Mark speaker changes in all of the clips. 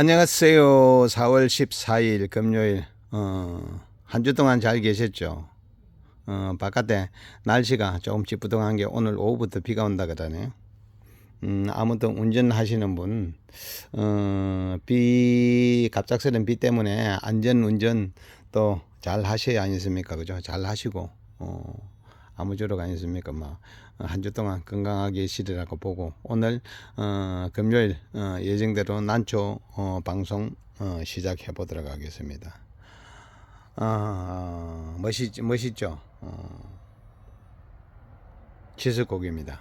Speaker 1: 안녕하세요. 4월 14일 금요일 어, 한 주 동안 잘 계셨죠? 어, 바깥에 날씨가 조금 찌뿌둥한 게 오늘 오후부터 비가 온다 그러네요. 음, 아무튼 운전하시는 분, 어, 비, 갑작스런 비 때문에 안전 운전 또 잘 하셔야 아니습니까? 그죠? 잘 하시고, 어, 아무쪼록 아니습니까? 막, 한 주 동안 건강하게 계시리라고 보고, 오늘, 어, 금요일, 어, 예정대로 난초, 어, 방송, 어, 시작해 보도록 하겠습니다. 아, 멋있, 멋있죠? 어, 치즈곡입니다.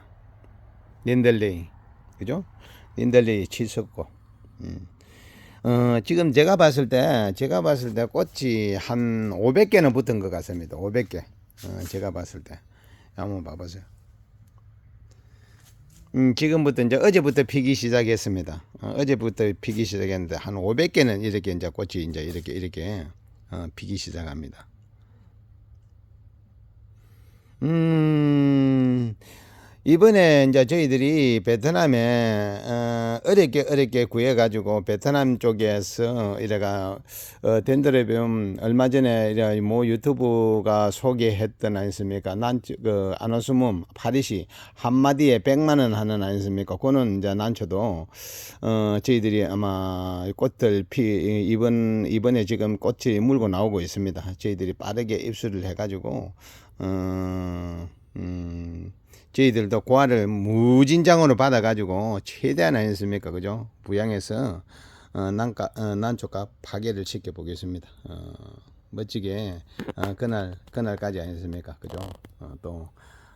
Speaker 1: 닌델레이 그죠? 닌델레이 치석고 음. 어, 지금 제가 봤을 때 제가 봤을 때 꽃이 한 500개는 붙은 것 같습니다. 500개. 어, 제가 봤을 때 한번 봐보세요. 음, 지금부터 이제 어제부터 피기 시작했습니다. 어, 제부터 피기 시작했는데 한 500개는 이렇게 이제 꽃이 이제 이렇게 이렇게 어, 피기 시작합니다. 음, 이번에 이제 저희들이 베트남에 어, 어렵게 어렵게 구해가지고 베트남 쪽에서 이래가 어, 덴드레비움 얼마 전에 이래 뭐 유튜브가 소개했던 아니습니까? 난그 아노스몸 파리시 한 마디에 100만 원 하는 아니습니까? 그거는 이제 난초도 어 저희들이 아마 꽃들 피 이번 이번에 지금 꽃이 물고 나오고 있습니다. 저희들이 빠르게 입수를 해가지고 어 음. 저희들도 고아를 무진장으로 받아가지고 최대한 아니었습니까? 그죠? 부양해서 어, 난가, 어, 난초값 파괴를 시켜보겠습니다. 어, 멋지게 어, 그날 그날까지 아니었습니까? 그죠? 어, 또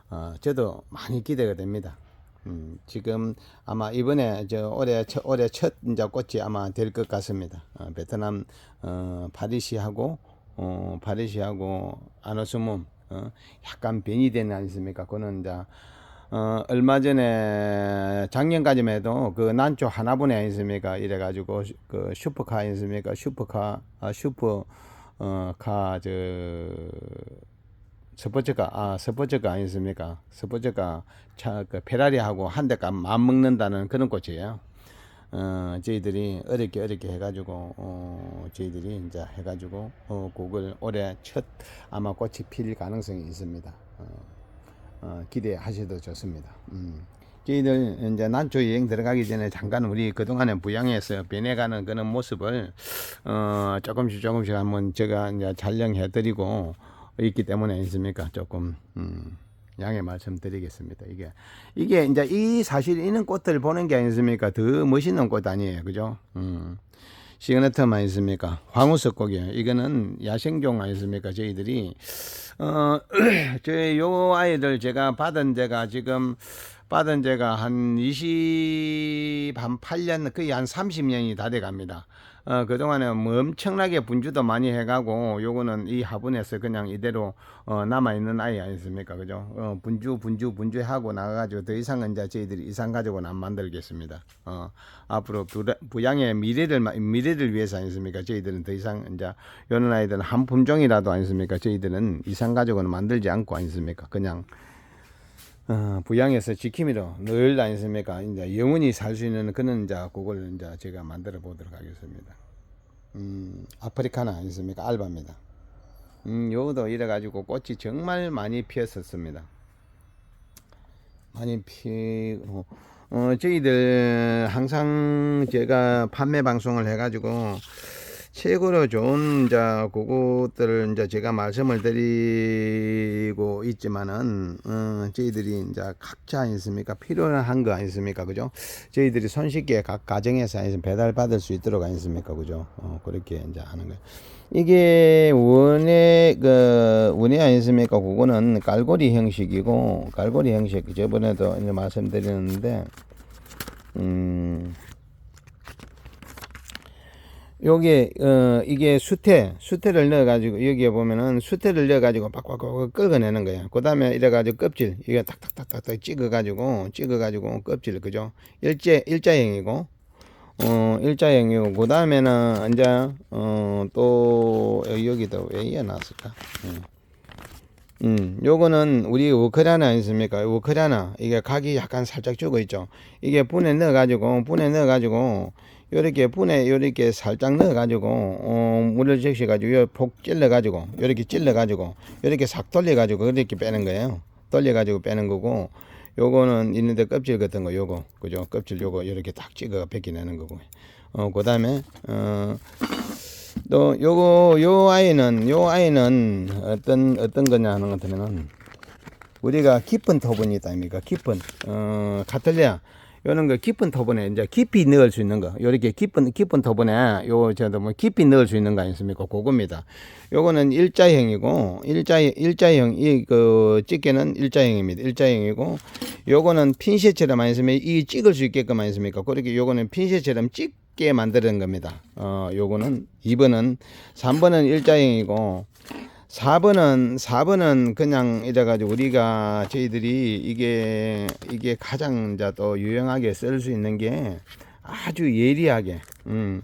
Speaker 1: 어, 저도 많이 기대가 됩니다. 음, 지금 아마 이번에 저 올해 첫, 올해 첫 이제 꽃이 아마 될 것 같습니다. 어, 베트남 어, 파리시하고 어, 파리시하고 아노스몸 어, 약간 변이 되는 아니습니까? 그거는 이제 어, 얼마 전에 작년까지만 해도 그 난초 하나분에 아니습니까? 이래가지고 그 슈퍼카 아니습니까? 슈퍼카, 아, 슈퍼, 어, 카, 저, 스포츠카, 아, 스포츠카 아니습니까? 스포츠카, 차, 그 페라리하고 한 대값 맞먹는다는 그런 꽃이에요. 어, 저희들이 어렵게 어렵게 해가지고, 어, 저희들이 이제 해가지고, 어, 곡을 올해 첫 아마 꽃이 필 가능성이 있습니다. 어. 어, 기대하셔도 좋습니다. 음. 저희들 이제 난초 여행 들어가기 전에 잠깐 우리 그동안에 부양해서 변해가는 그런 모습을 어, 조금씩 조금씩 한번 제가 이제 촬영해 드리고 있기 때문에 있습니까? 조금 음, 양해 말씀드리겠습니다. 이게 이게 이제 이 사실 이런 꽃들 보는 게 아니습니까? 더 멋있는 꽃 아니에요, 그죠? 음. 시그네터만 있습니까? 황우석 곡이에요. 이거는 야생종 아니습니까? 저희들이 어, 저희 요 아이들 제가 받은 제가 지금 받은 제가 한 20, 한 8년, 거의 한 30년이 다 돼 갑니다. 어, 그동안에 뭐 엄청나게 분주도 많이 해가고, 요거는 이 화분에서 그냥 이대로, 어, 남아있는 아이 아니습니까? 그죠? 어, 분주, 분주, 분주하고 나가가지고 더 이상은 이제 저희들이 이상 가지고는 안 만들겠습니다. 어, 앞으로 부양의 미래를, 미래를 위해서 아니습니까? 저희들은 더 이상 이제 요런 아이들은 한 품종이라도 아니습니까? 저희들은 이상 가지고는 만들지 않고 아니습니까? 그냥, 어, 부양해서 지킴이로 늘 아니습니까? 이제 영원히 살 수 있는 그런 이제 그걸 이제 제가 만들어 보도록 하겠습니다. 음, 아프리카나 아니습니까? 알바입니다. 음, 요도 이래가지고 꽃이 정말 많이 피었었습니다. 많이 피고, 어, 저희들 항상 제가 판매 방송을 해가지고, 최고로 좋은 자 그것들을 이제 제가 말씀을 드리고 있지만은 어, 저희들이 이제 각자 아니습니까? 필요한 거 아니습니까? 그죠? 저희들이 손쉽게 각 가정에서 아니면 배달 받을 수 있도록 아니습니까? 그죠? 어, 그렇게 이제 하는 거예요. 이게 원의 그 원의 아니습니까? 그거는 깔고리 형식이고 깔고리 형식 저번에도 이제 말씀드렸는데 음 요게 어 이게 수태 수태를 넣어 가지고 여기에 보면은 수태를 넣어 가지고 빡빡빡 긁어내는 거예요 그 다음에 이래 가지고 껍질 이게 탁탁탁탁탁 찍어 가지고 찍어 가지고 껍질 그죠 일제 일자형이고 어 일자형이고 그 다음에는 이제 어또 여기도 왜 이어 놨을까 음. 음, 요거는 우리 우크라나 아니습니까? 우크라나 이게 각이 약간 살짝 죽어 있죠. 이게 분에 넣어 가지고 분에 넣어 가지고 요렇게 분에 요렇게 살짝 넣어 가지고 어, 물을 적셔 가지고 요폭 찔러 가지고 요렇게 찔러 가지고 요렇게 싹 돌려 가지고 이렇게 빼는 거예요. 돌려 가지고 빼는 거고 요거는 있는데 껍질 같은 거 요거 그죠? 껍질 요거 요렇게 딱 찍어 벗겨내는 거고. 어, 그 다음에 어 또 요거 요 아이는 요 아이는 어떤 어떤 거냐 하는 것 같으면은 우리가 깊은 토분이 있다 아닙니까? 깊은 어 카틀리아 요런 거 깊은 토분에 이제 깊이 넣을 수 있는 거 요렇게 깊은 깊은 토분에 요 저도 뭐 깊이 넣을 수 있는 거 아니습니까? 그겁니다. 요거는 일자형이고 일자 일자형 이그 집게는 일자형입니다. 일자형이고 요거는 핀셋처럼 아니으면 이 찍을 수 있게끔 아니습니까? 그렇게 요거는 핀셋처럼 찍게 만드는 겁니다. 어 요거는 2번은 3번은 일자형이고 4번은 4번은 그냥 이래 가지고 우리가 저희들이 이게 이게 가장 이제 또 유용하게 쓸 수 있는 게 아주 예리하게 음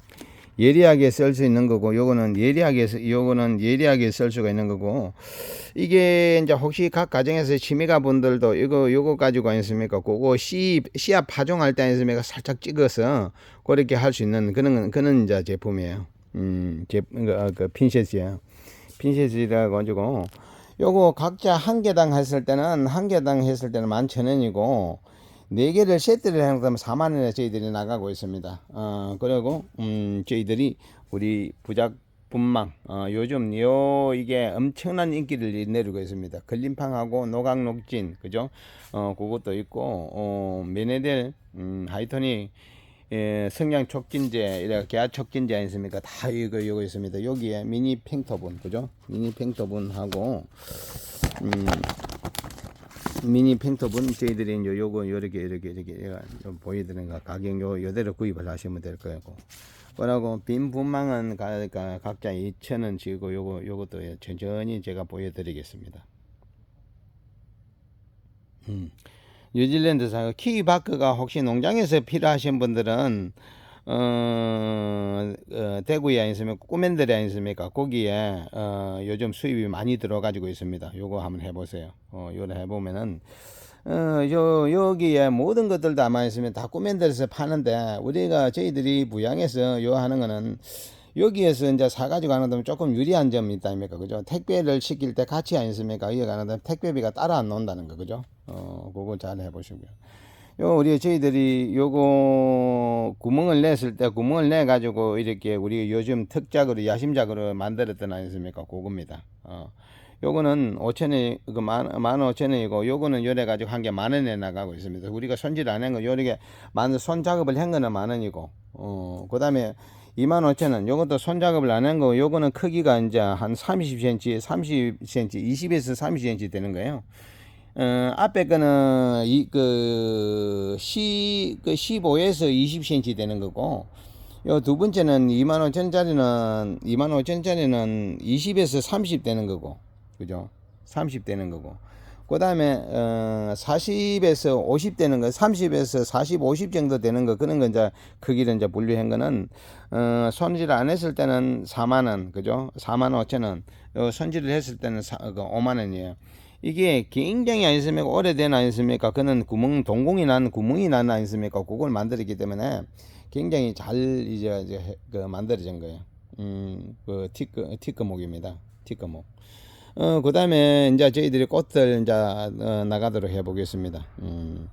Speaker 1: 예리하게 쓸 수 있는 거고 요거는 예리하게 쓰- 요거는 예리하게 쓸 수가 있는 거고 이게 이제 혹시 각 가정에서 취미가 분들도 이거 요거 가지고 있습니까? 그거 씨 씨앗 파종할 때 있습니까? 살짝 찍어서 그렇게 할 수 있는 그런 그런 이제 제품이에요. 음, 제, 그, 그 핀셋이에요. 핀셋이라 가지고 요거 각자 한 개당 했을 때는 한 개당 했을 때는 만 천 원이고 네 개를 세트를 하면 4만 원에 저희들이 나가고 있습니다. 어 그리고 음 저희들이 우리 부작 분망 어 요즘 요 이게 엄청난 인기를 내리고 있습니다. 걸림팡하고 노각녹진 그죠? 어 그것도 있고 어 메네델 음 하이톤이 예, 성냥 촉진제, 이래 계약 촉진제 아니습니까? 다 이거 이거 있습니다. 여기에 미니 팽터분, 그죠? 미니 팽터분하고 음, 미니 팽터분 저희들이 이제 요거 요렇게 이렇게 이렇게 얘가 좀 보여드리는 거 가격 요 요대로 구입을 하시면 될 거고. 그러고 빈 분망은 가, 가, 각자 2,000원 지고 요거 요것도 예, 천천히 제가 보여드리겠습니다. 음. 뉴질랜드산 키위바크가 혹시 농장에서 필요하신 분들은 어, 어 대구에 아니습니까 꼬맨들이 아니습니까? 거기에 어, 요즘 수입이 많이 들어가지고 있습니다. 요거 한번 해보세요. 어, 요거 해보면은 어, 요, 여기에 모든 것들도 아마 있으면 다 꼬맨들에서 파는데 우리가 저희들이 부양해서 요 하는 거는 여기에서 이제 사가지고 가는 데면 조금 유리한 점이 있다 아닙니까? 그죠? 택배를 시킬 때 같이 아니습니까? 이어 가는 데 택배비가 따라 안 나온다는 거 그죠? 어 그거 잘 해보시고요. 요 우리 저희들이 요거 구멍을 냈을 때 구멍을 내 가지고 이렇게 우리 요즘 특작으로 야심작으로 만들었던 아니습니까? 그겁니다. 어. 요거는 5천원 그 만 만 오천 원이고 요거는 요래 가지고 한 개 만 원에 나가고 있습니다. 우리가 손질 안 한 거 요렇게 만 손 작업을 한 거는 만 원이고 어 그 다음에 25,000원. 요것도 손작업을 안 한 거, 요거는 크기가 이제 한 30cm, 30cm, 20에서 30cm 되는 거예요. 어, 앞에 거는 이, 그, 시, 그 15에서 20cm 되는 거고, 요 두 번째는 25,000원짜리는, 25,000원짜리는 20에서 30 되는 거고, 그죠? 30 되는 거고. 그 다음에 어, 40에서 50 되는 거, 30에서 40, 50 정도 되는 거 그런 거 이제 크기를 이제 분류한 거는 어, 손질 안 했을 때는 4만 원, 그죠? 4만 5천 원. 요 손질을 했을 때는 사, 그 5만 원이에요. 이게 굉장히 아니습니까? 오래된 아니습니까? 그는 구멍, 동공이 난 구멍이 난 아니습니까? 그걸 만들었기 때문에 굉장히 잘 이제, 이제 해- 그 만들어진 거예요. 음, 그 티크, 티크목입니다. 티크목. 어, 그 다음에 이제 저희들이 꽃들 이제 어, 나가도록 해보겠습니다. 음.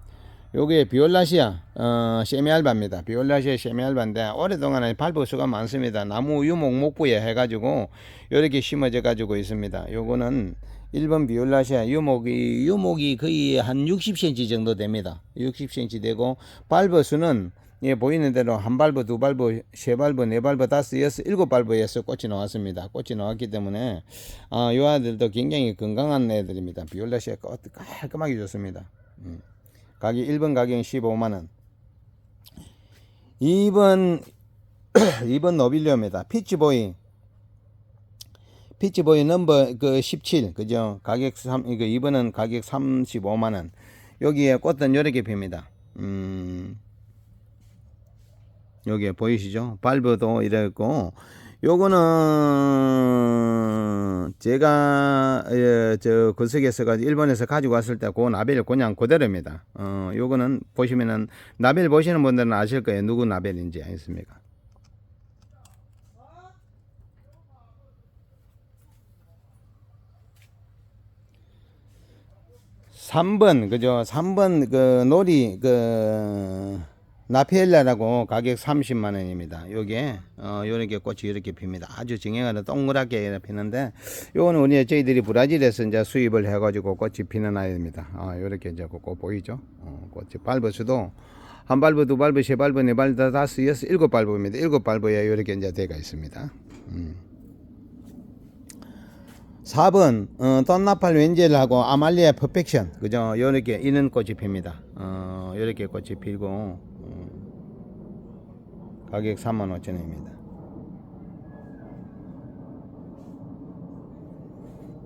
Speaker 1: 요게 비올라시아 어, 세미알바입니다. 비올라시아 세미알바인데 오랫동안 밟을 수가 많습니다. 나무 유목 목부에 해가지고 이렇게 심어져 가지고 있습니다. 요거는 1번 비올라시아 유목이 유목이 거의 한 60cm 정도 됩니다. 60cm 되고 발버수는 예, 보이는 대로 한 발버, 두 발버, 세 발버, 네 발버, 다섯, 여섯, 일곱 발버에서 꽃이 나왔습니다. 꽃이 나왔기 때문에 아, 요 아들도 굉장히 건강한 애들입니다. 비올라시아 꽃 깔끔하게 좋습니다. 음. 가격 1번 가격은 15만 원. 2번 2번 노빌리오입니다. 피치보이 피치보이 넘버 그 17. 그죠? 가격 3 이거 2번은 가격 35만 원. 여기에 꽃은 요렇게 핍니다. 음. 여기에 보이시죠? 발버도 이랬고 요거는 제가 예, 저 구석에서 가 일본에서 가지고 왔을 때 그 나벨 그냥 그대로입니다. 어 요거는 보시면은 나벨 보시는 분들은 아실 거예요. 누구 나벨인지 아십니까? 3번 그죠? 3번 그 놀이 그 나피엘라라고 가격 30만 원입니다. 요게 어 요렇게 꽃이 이렇게 핍니다. 아주 정형화로 동그랗게 피는데 요거는 우리 저희들이 브라질에서 이제 수입을 해 가지고 꽃이 피는 아이입니다. 아 요렇게 이제 그꽃 보이죠? 어 꽃이 밟을수도 한 발브, 두 발브, 세 발브, 네 발브, 다섯, 여섯, 일곱 발브입니다. 일곱 발브에 요렇게 이제 돼가 있습니다. 음. 4번 어, 떤나팔 웬젤하고 아말리아 퍼펙션 그죠 요렇게 이는 꽃이 핍니다 어, 요렇게 꽃이 피고 어, 가격 35,000원입니다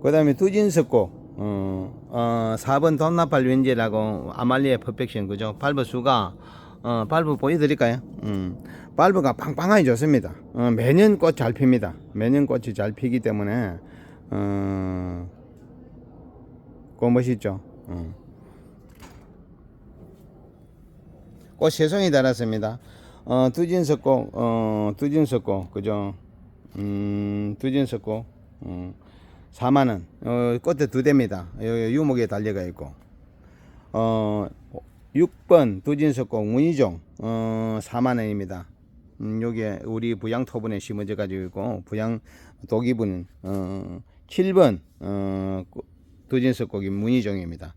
Speaker 1: 그 다음에 두진석곡 어, 어, 4번 떤나팔 웬젤하고 아말리아 퍼펙션 그죠 발버 수가 어, 발브 보여드릴까요? 음, 발브가 빵빵하게 좋습니다. 어, 매년 꽃 잘 핍니다. 매년 꽃이 잘 피기 때문에 어, 멋있죠. 어. 꽃 세송이 달았습니다. 어, 두진석꽃, 어, 두진석꽃, 그죠? 음, 두진석꽃, 어, 4만원. 어, 꽃에 두 대입니다. 유목에 달려가 있고. 어, 6번 두진석꽃 문희종, 어, 4만원입니다. 음, 요게 우리 부양 토분에 심어져 가지고 있고, 부양 독이분, 어, 7번 어, 두진석 고기 문희종입니다.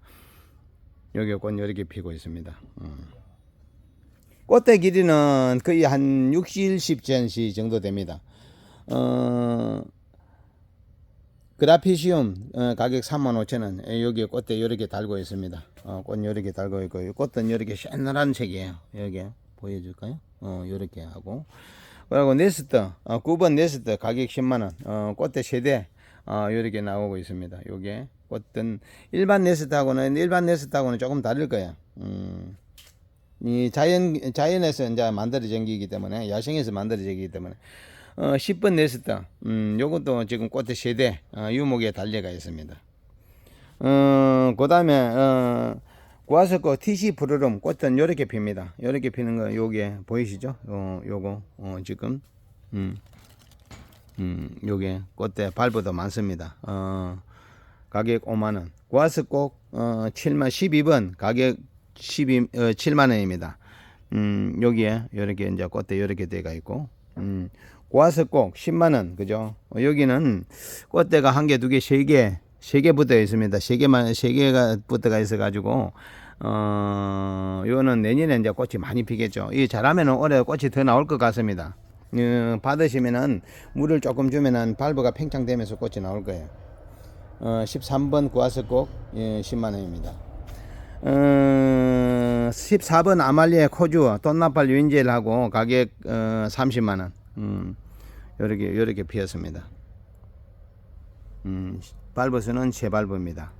Speaker 1: 여기 꽃 이렇게 피고 있습니다. 어. 꽃대 길이는 거의 한 60, 70cm 정도 됩니다. 어, 그라피시움 어, 가격 35,000원 여기 꽃대 이렇게 달고 있습니다. 어, 꽃 이렇게 달고 있고 꽃은 이렇게 새노란 색이에요. 여기 보여줄까요? 어, 이렇게 하고 그리고 네스트 어, 9번 네스트 가격 10만원 어, 꽃대 세대 어, 이렇게 나오고 있습니다. 요게 어떤 일반 네스트하고는 일반 네스트하고는 조금 다를 거예요. 음, 이 자연 자연에서 이제 만들어진 기이기 때문에 야생에서 만들어진 기이기 때문에 어, 10번 네스트 음, 요것도 지금 꽃대 세대 어, 유목에 달려가 있습니다. 어, 그다음에 어, 구아석고 TC 푸르름 꽃은 요렇게 핍니다. 요렇게 피는 거 요게 보이시죠? 어, 요거 어, 지금 음. 음, 요게 꽃대 발부도 많습니다. 어, 가격 5만 원. 구아스꼭, 어, 7만, 12번, 가격 12, 어, 7만 원입니다. 음, 여기에, 요렇게 이제 꽃대 요렇게 돼가 있고, 음, 구아스꼭 10만 원, 그죠? 어, 여기는 꽃대가 한 개, 두 개, 세 개, 세 개 붙어 있습니다. 세 개만, 세 개가 붙어가 있어 가지고, 어, 요는 내년에 이제 꽃이 많이 피겠죠. 이 잘하면은 올해 꽃이 더 나올 것 같습니다. 어, 받으시면은 물을 조금 주면은 발브가 팽창되면서 꽃이 나올 거예요. 어, 13번 구화석곡 예, 10만 원입니다. 어, 14번 아말리아 코주 돈나팔 윈젤하고 가격 어, 30만 원. 음, 요렇게 요렇게 피었습니다. 음, 발버스는 세 발브입니다.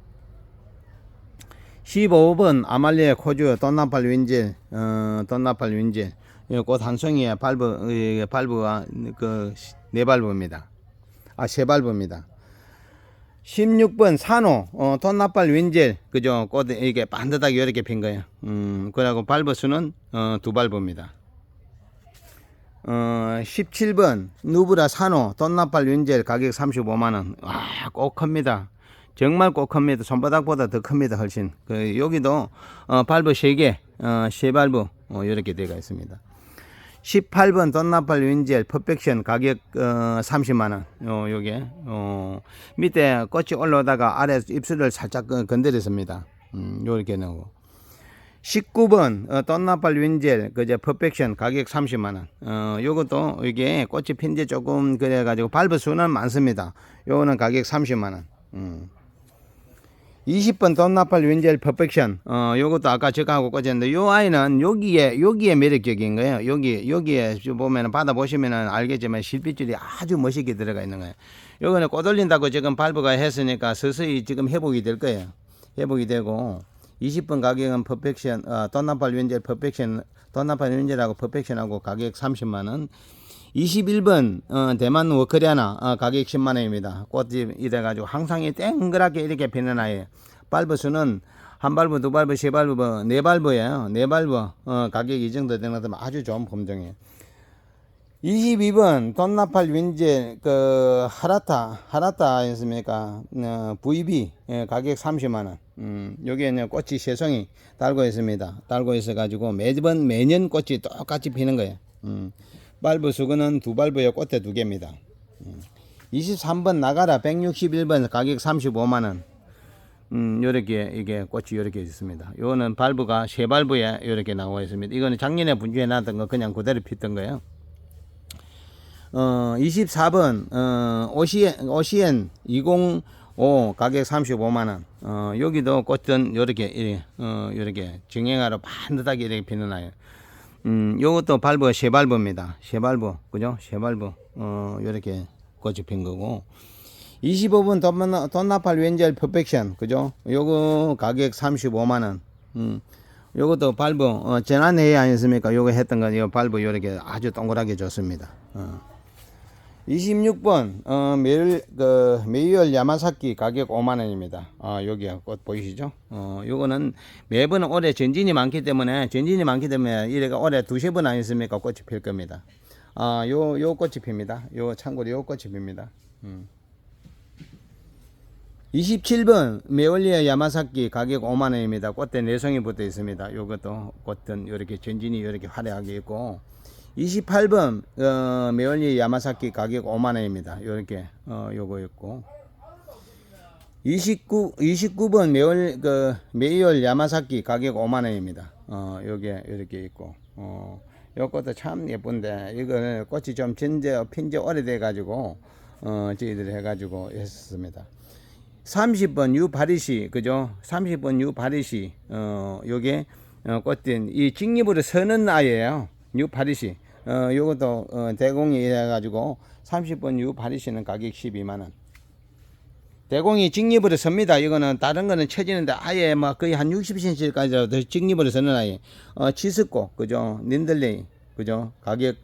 Speaker 1: 15번 아말리아 코주 돈나팔 윈젤 어, 돈나팔 윈젤 꽃 한 송이에 발브 발브가 그네 발브입니다. 아 세 발브입니다. 16번 산호 어, 톤나팔 윈젤 그죠 꽃 이게 반듯하게 이렇게 핀 거예요. 음 그리고 발브 수는 어, 두 발브입니다. 어, 17번 누브라 산호 톤나팔 윈젤 가격 35만원 와꼭 큽니다. 정말 꼭 큽니다. 손바닥보다 더 큽니다. 훨씬. 그 여기도 어, 발브 3개, 어, 세 발브 어, 이렇게 되어 있습니다. 18번 돈나팔 윈젤 퍼펙션 가격 어, 30만원. 요, 요게. 어, 밑에 꽃이 올라오다가 아래 입술을 살짝 건드렸습니다. 음, 요렇게 나오고 19번 어, 돈나팔 윈젤 그제 퍼펙션 가격 30만원. 어, 요것도 이게 꽃이 핀지 조금 그래 가지고 발부 수는 많습니다. 요거는 가격 30만원. 음. 20번 돈나팔 윈젤 퍼펙션. 어 요것도 아까 저거하고 꽂았는데 요 아이는 여기에 여기에 매력적인 거예요. 여기 여기에 보면은 받아 보시면은 알겠지만 실핏줄이 아주 멋있게 들어가 있는 거예요. 요거는 꽃 올린다고 지금 발부가 했으니까 서서히 지금 회복이 될 거예요. 회복이 되고 20번 가격은 퍼펙션 어 돈나팔 윈젤 퍼펙션 돈나팔 윈젤하고 퍼펙션하고 가격 30만 원 21번 어, 대만 워커리아나 어, 가격 10만 원입니다. 꽃이 이래 가지고 항상 이 땡그랗게 이렇게 피는 아이예요. 발버수는 한 발브, 두 발브, 세 발브, 네 발브예요. 네 발브 어, 가격 이 정도 되는 것도 아주 좋은 품종이에요. 22번 돈나팔 윈제 그 하라타 하라타였습니까? 어, VB 예, 가격 30만 원. 음, 여기에는 꽃이 세송이 달고 있습니다. 달고 있어 가지고 매번 매년 꽃이 똑같이 피는 거예요. 음, 발브 수건은 두 발브에 꽃에 두 개입니다. 음, 23번 나가라 161번 가격 35만 원. 음, 요렇게 이게 꽃이 요렇게 있습니다. 요거는 발브가 세 발브에 요렇게 나와 있습니다. 이거는 작년에 분주해 놨던 거 그냥 그대로 피던 거예요. 어, 24번, 어, 오시엔, 오시엔 205 가격 35만원. 어, 여기도 꽃은 요렇게, 이렇게, 어, 요렇게 정형화로 반듯하게 이렇게 피는 아요. 음, 요것도 발버, 쉐발버입니다. 쉐발버, 그죠? 쉐발버. 어, 요렇게 핀 거고. 25번 돈, 돈나팔 웬젤 퍼펙션, 그죠? 요거 가격 35만원. 음. 요것도 발버, 어, 지난해에 아니었습니까? 요거 했던 거, 요 발버 요렇게 아주 동그랗게 좋습니다. 어. 26번 어, 매일 그 메이얼 야마사키 가격 5만 원입니다. 어, 여기 꽃 보이시죠? 어, 요거는 매번 올해 전진이 많기 때문에 전진이 많기 때문에 이래가 올해 두세 번 아니었습니까? 꽃이 필 겁니다. 아, 요, 요 꽃이 핍니다. 요 참고로 요 꽃이 핍니다. 음. 27번 메올리아 야마사키 가격 5만 원입니다. 꽃대 내성이 붙어 있습니다. 요것도 꽃은 이렇게 전진이 이렇게 화려하게 있고 28번 어, 메올리 야마사키 가격 5만 원입니다. 이렇게 어, 요거 있고 29 29번 메올 그 메이얼 야마사키 가격 5만 원입니다. 어, 요게 이렇게 있고 어, 요것도 참 예쁜데 이걸 꽃이 좀 진제 핀지 오래돼 가지고 어, 저희들이 해 가지고 했습니다. 30번 유 바리시 그죠? 30번 유 바리시 어 요게 어 꽃된 이 직립으로 서는 아이예요. 유 바리시 어 요것도 어 대공이 해 가지고 30번 유 바리시는 가격 12만 원. 대공이 직립으로 섭니다. 이거는 다른 거는 쳐지는데 아예 막 거의 한 60cm까지 직립으로 서는 아이. 어 치스코 그죠? 닌들레이 그죠? 가격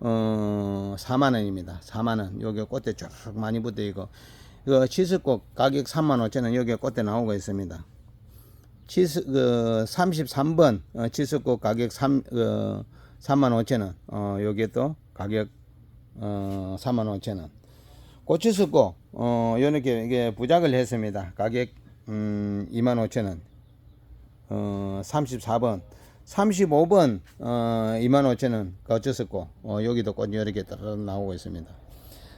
Speaker 1: 어 4만 원입니다. 4만 원. 여기 꽃에 쭉 많이 붙어 있고 그 치스꽃 가격 3만 5천 원 여기에 꽃대 나오고 있습니다. 치스 그 33번 어, 치스꽃 가격 3 그, 3만 5천 원. 어 여기에 또 가격 어 3만 5천 원. 고치스꽃 어 요렇게 이게 부작을 했습니다. 가격 음 2만 5천 원. 어 34번 35번 어 2만 5천 원 고치스꽃 어 여기도 꽃 이렇게 나오고 있습니다.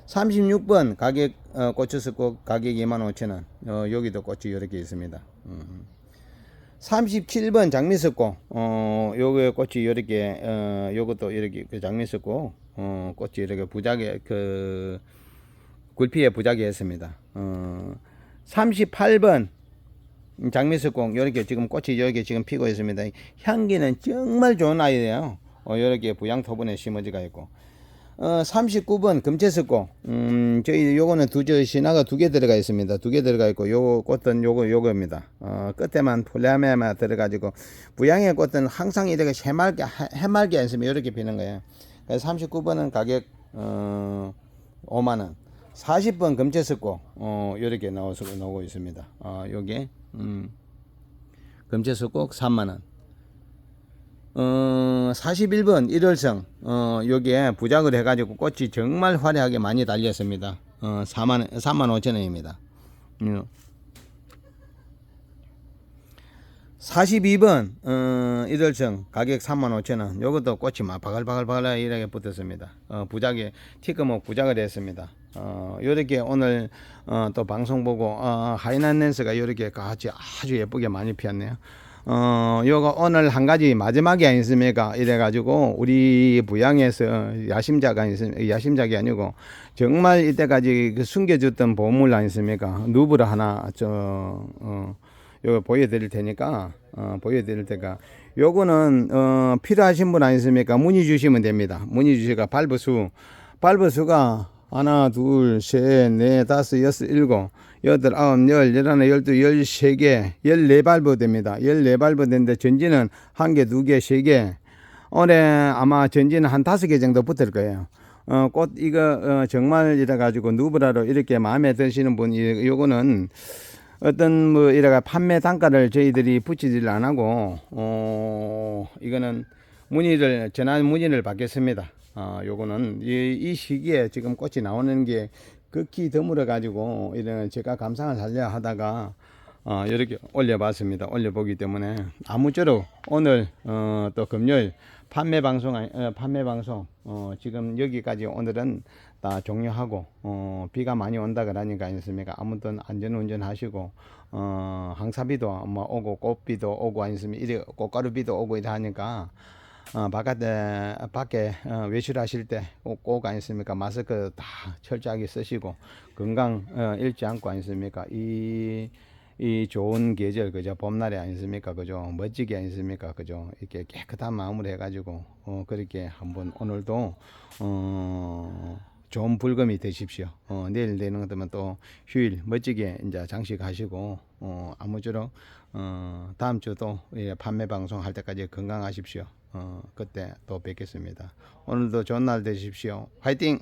Speaker 1: 36번 가격 어, 고추스꽃 가격 25,000원 어, 여기도 꽃이 이렇게 있습니다 음. 37번 장미스꽃 어, 요거 꽃이 이렇게 어, 요것도 이렇게 그 장미스꽃 어, 꽃이 이렇게 부작에 그 굴피에 부작이 했습니다. 어, 38번 장미스꽃 이렇게 지금 꽃이 여기 지금 피고 있습니다. 향기는 정말 좋은 아이예요. 어, 이렇게 부양 토분에 심어지가 있고 어, 39번 금채석고 음, 저희 요거는 두저 신화가 두 개 들어가 있습니다. 두 개 들어가 있고 요 꽃은 요거 요거입니다. 어, 끝에만 플레메만 들어가지고 부양의 꽃은 항상 이렇게 해맑게 해맑게 했으면 이렇게 피는 거예요. 그래서 39번은 가격 어, 5만 원. 40번 금채석고 어, 요렇게 나와서 나오고 있습니다. 어, 요게 음, 금채석고 3만 원. 어, 41번 1월성, 어, 여기에 부작을 해가지고 꽃이 정말 화려하게 많이 달렸습니다. 어, 4만, 3만 5천 원입니다. 음. 42번, 어, 1월성 가격 3만 5천 원. 요것도 꽃이 막 바글바글바글 이렇게 붙었습니다. 어, 부작에, 티크목 부작을 했습니다. 어, 요렇게 오늘, 어, 또 방송 보고, 어, 하이난 렌스가 요렇게 같이 아주 예쁘게 많이 피었네요. 어, 요거 오늘 한 가지 마지막이 아니습니까? 이래가지고 우리 부양에서 야심자가 아니습니까? 야심작이 아니고 정말 이때까지 그 숨겨줬던 보물 아니습니까? 누브를 하나 저, 어, 요거 보여드릴 테니까, 어, 보여드릴 테니까. 요거는, 어, 필요하신 분 아니습니까? 문의 주시면 됩니다. 문의 주시가 발버수. 발버수가 하나, 둘, 셋, 넷, 다섯, 여섯, 일곱. 여덟, 아홉, 열, 열하나, 열두, 열세 개, 열네 발버 됩니다. 열네 발버 되는데 전지는 한 개, 두 개, 세 개. 올해 아마 전지는 한 다섯 개 정도 붙을 거예요. 어, 꽃 이거 어, 정말 이래 가지고 누브라로 이렇게 마음에 드시는 분 이- 요거는 어떤 뭐 이래가 판매 단가를 저희들이 붙이질 안 하고 어 이거는 문의를 전화 문의를 받겠습니다. 어 요거는 이, 이 시기에 지금 꽃이 나오는 게 극히 드물어 가지고 이런 제가 감상을 하려 하다가 어 이렇게 올려봤습니다. 올려보기 때문에. 아무쪼록 오늘 어 또 금요일 판매 방송 어, 판매 방송 어 지금 여기까지 오늘은 다 종료하고 어 비가 많이 온다 그러니까 아니습니까? 아무튼 안전 운전하시고 어 항사비도 뭐 오고 꽃비도 오고 아니습니까? 이래 꽃가루비도 오고 이래 하니까 어 바깥에 밖에 어, 외출하실 때꼭 아니습니까? 마스크 다 철저하게 쓰시고 건강 어, 잃지 않고 아니습니까? 이이 좋은 계절 그죠 봄날이 아니습니까? 그죠 멋지게 아니습니까? 그죠 이렇게 깨끗한 마음으로 해가지고 어 그렇게 한번 오늘도 어 좋은 불금이 되십시오. 어 내일 되는 것들만 또 휴일 멋지게 이제 장식하시고 어 아무쪼록 어 다음 주도 예, 판매 방송 할 때까지 건강하십시오 어 그때 또 뵙겠습니다. 오늘도 좋은 날 되십시오. 화이팅